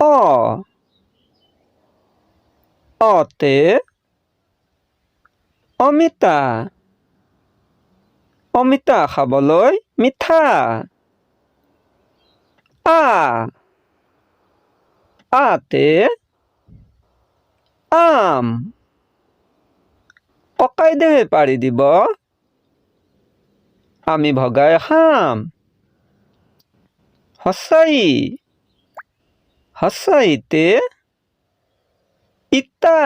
অ। অতে অমিতা। অমিতা খাবলৈ মিঠা। আ। আতে আম। পকাই পাৰি দিব। আমি ভগাই খাম। সঁচাই। সঁচাইতে ইটা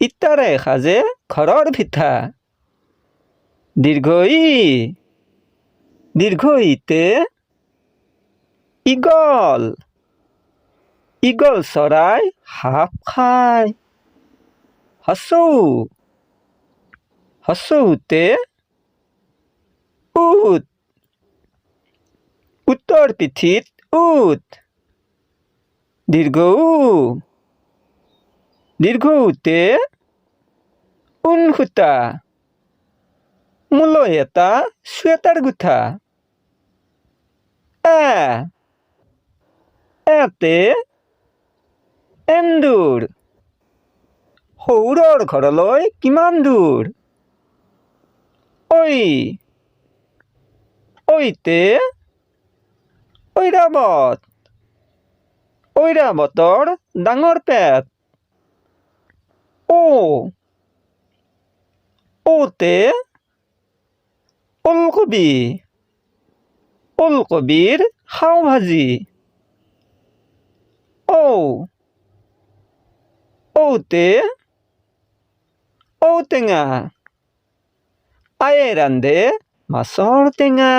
ইটাৰে সাজে ঘৰৰ ভিতা দীৰ্ঘ ই দীৰ্ঘ ইতে ইগল ইগল চৰাই সাপ খায় হচৌ হচৌতে উট উটৰ পিঠিত উট দীৰ্ঘ উ দীৰ্ঘ উতে সূতা মূলৈ এটা গুঠা এ, এতে এন্দুৰ সৌৰৰ ঘৰলৈ কিমান দূৰ ঐ, ঐতে ঐৰাবত ঐৰাবতৰ ডাঙৰ পেট ও। ওতে ওলকবি। ওলকবিৰ খাওঁ ভাজি। ঔ ঔতে ঔটেঙা। আয়ে ৰান্ধে মাছৰ টেঙা।